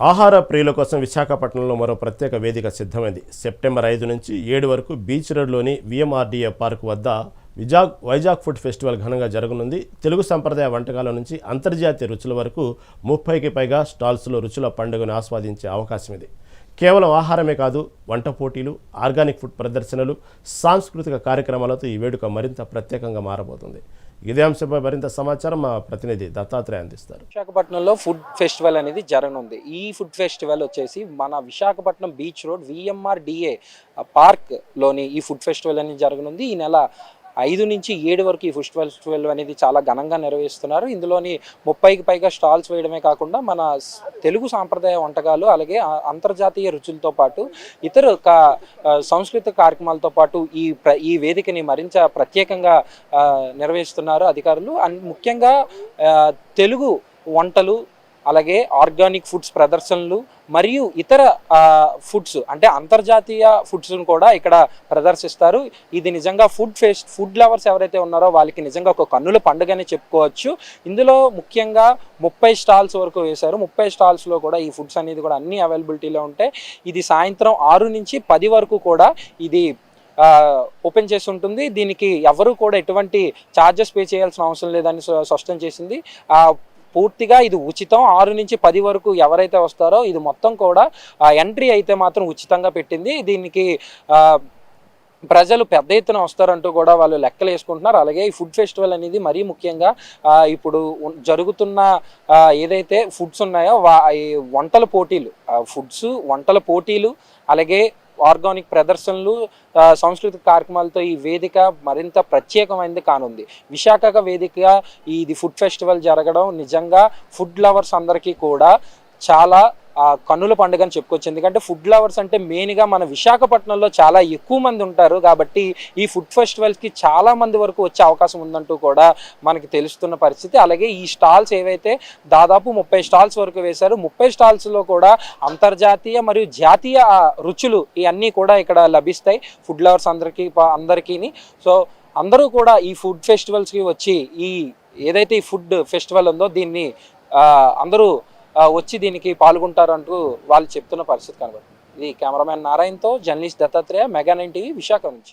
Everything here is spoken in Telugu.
ఆహార ప్రియుల కోసం విశాఖపట్నంలో మరో ప్రత్యేక వేదిక సిద్ధమైంది. సెప్టెంబర్ ఐదు నుంచి ఏడు వరకు బీచ్ రోడ్లోని విఎంఆర్డీఏ పార్క్ వద్ద విజాగ్ వైజాగ్ ఫుడ్ ఫెస్టివల్ ఘనంగా జరగనుంది. తెలుగు సంప్రదాయ వంటకాల నుంచి అంతర్జాతీయ రుచుల వరకు ముప్పైకి పైగా స్టాల్స్లో రుచుల పండుగను ఆస్వాదించే అవకాశం ఇది. కేవలం ఆహారమే కాదు వంట పోటీలు ఆర్గానిక్ ఫుడ్ ప్రదర్శనలు సాంస్కృతిక కార్యక్రమాలతో ఈ వేడుక మరింత ప్రత్యేకంగా మారబోతుంది. ఇదే అంశంపై మరింత సమాచారం మా ప్రతినిధి దత్తాత్రేయ అందిస్తారు. విశాఖపట్నంలో ఫుడ్ ఫెస్టివల్ అనేది జరగనుంది. ఈ ఫుడ్ ఫెస్టివల్ వచ్చేసి మన Visakhapatnam beach road VMR DA పార్క్లోని ఈ ఫుడ్ ఫెస్టివల్ అనేది జరగనుంది. ఈ నెల ఐదు నుంచి ఏడు వరకు ఈ ఫుడ్ ఫెస్టివల్ అనేది చాలా ఘనంగా నిర్వహిస్తున్నారు. ఇందులోని ముప్పైకి పైగా స్టాల్స్ వేయడమే కాకుండా మన తెలుగు సాంప్రదాయ వంటకాలు అలాగే అంతర్జాతీయ రుచులతో పాటు ఇతర కా- సాంస్కృతిక కార్యక్రమాలతో పాటు ఈ ప్ర ఈ వేదికని మరింత ప్రత్యేకంగా నిర్వహిస్తున్నారు అధికారులు. అండ్ ముఖ్యంగా తెలుగు వంటలు అలాగే ఆర్గానిక్ ఫుడ్స్ ప్రదర్శనలు మరియు ఇతర ఫుడ్స్ అంటే అంతర్జాతీయ ఫుడ్స్ను కూడా ఇక్కడ ప్రదర్శిస్తారు. ఇది నిజంగా ఫుడ్ ఫెస్ట్ ఫుడ్ లవర్స్ ఎవరైతే ఉన్నారో వాళ్ళకి నిజంగా ఒక కన్నుల పండుగనే చెప్పుకోవచ్చు. ఇందులో ముఖ్యంగా ముప్పై స్టాల్స్ వరకు వేశారు. ముప్పై స్టాల్స్లో కూడా ఈ ఫుడ్స్ అనేది కూడా అన్ని అవైలబిలిటీలో ఉంటాయి. ఇది సాయంత్రం ఆరు నుంచి పది వరకు కూడా ఇది ఓపెన్ చేసి ఉంటుంది. దీనికి ఎవరు కూడా ఎటువంటి ఛార్జెస్ పే చేయాల్సిన అవసరం లేదని స్పష్టం చేసింది. పూర్తిగా ఇది ఉచితం. ఆరు నుంచి పది వరకు ఎవరైతే వస్తారో ఇది మొత్తం కూడా ఎంట్రీ అయితే మాత్రం ఉచితంగా పెట్టింది. దీనికి ప్రజలు పెద్ద ఎత్తున వస్తారంటూ కూడా వాళ్ళు లెక్కలు వేసుకుంటున్నారు. అలాగే ఈ ఫుడ్ ఫెస్టివల్ అనేది మరీ ముఖ్యంగా ఇప్పుడు జరుగుతున్న ఏదైతే ఫుడ్స్ ఉన్నాయో వా వంటల పోటీలు ఫుడ్స్ వంటల పోటీలు అలాగే ఆర్గానిక్ ప్రదర్శనలు సాంస్కృతిక కార్యక్రమాలతో ఈ వేదిక మరింత ప్రత్యేకమైనది కానుంది. విశాఖ వేదికగా ఇది ఫుడ్ ఫెస్టివల్ జరగడం నిజంగా ఫుడ్ లవర్స్ అందరికీ కూడా చాలా కన్నుల పండుగ అని చెప్పుకోవచ్చు ఎందుకంటే ఫుడ్ లవర్స్ అంటే మెయిన్గా మన విశాఖపట్నంలో చాలా ఎక్కువ మంది ఉంటారు. కాబట్టి ఈ ఫుడ్ ఫెస్టివల్స్కి చాలా మంది వరకు వచ్చే అవకాశం ఉందంటూ కూడా మనకి తెలుస్తున్న పరిస్థితి. అలాగే ఈ స్టాల్స్ ఏవైతే దాదాపు ముప్పై స్టాల్స్ వరకు వేశారు ముప్పై స్టాల్స్లో కూడా అంతర్జాతీయ మరియు జాతీయ రుచులు ఇవన్నీ కూడా ఇక్కడ లభిస్తాయి ఫుడ్ లవర్స్ అందరికీ అందరికీ సో అందరూ కూడా ఈ ఫుడ్ ఫెస్టివల్స్కి వచ్చి ఈ ఏదైతే ఈ ఫుడ్ ఫెస్టివల్ ఉందో దీన్ని అందరూ వచ్చి దీనికి పాల్గొంటారంటూ వాళ్ళు చెప్తున్న పరిస్థితి కనబడుతుంది. ఇది cameraman నారాయణతో journalist Dattatreya mega nine TV Visakha నుంచి.